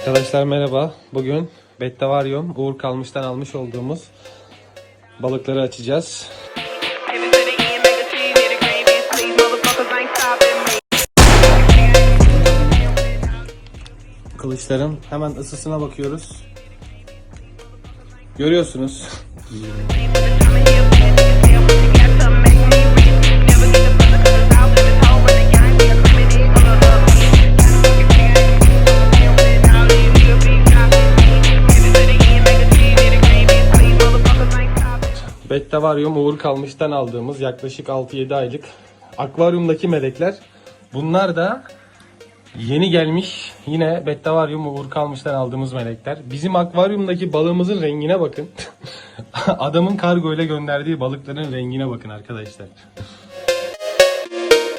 Arkadaşlar merhaba. Bugün Bettavaryum Uğur Kalmış'tan almış olduğumuz balıkları açacağız. Kılıçların hemen ısısına bakıyoruz. Görüyorsunuz. Bettavaryum Uğur Kalmış'tan aldığımız yaklaşık 6-7 aylık akvaryumdaki melekler. Bunlar da Yeni gelmiş yine Bettavaryum Uğur Kalmış'tan aldığımız melekler. Bizim akvaryumdaki balığımızın rengine bakın. Adamın kargo ile gönderdiği balıkların rengine bakın arkadaşlar.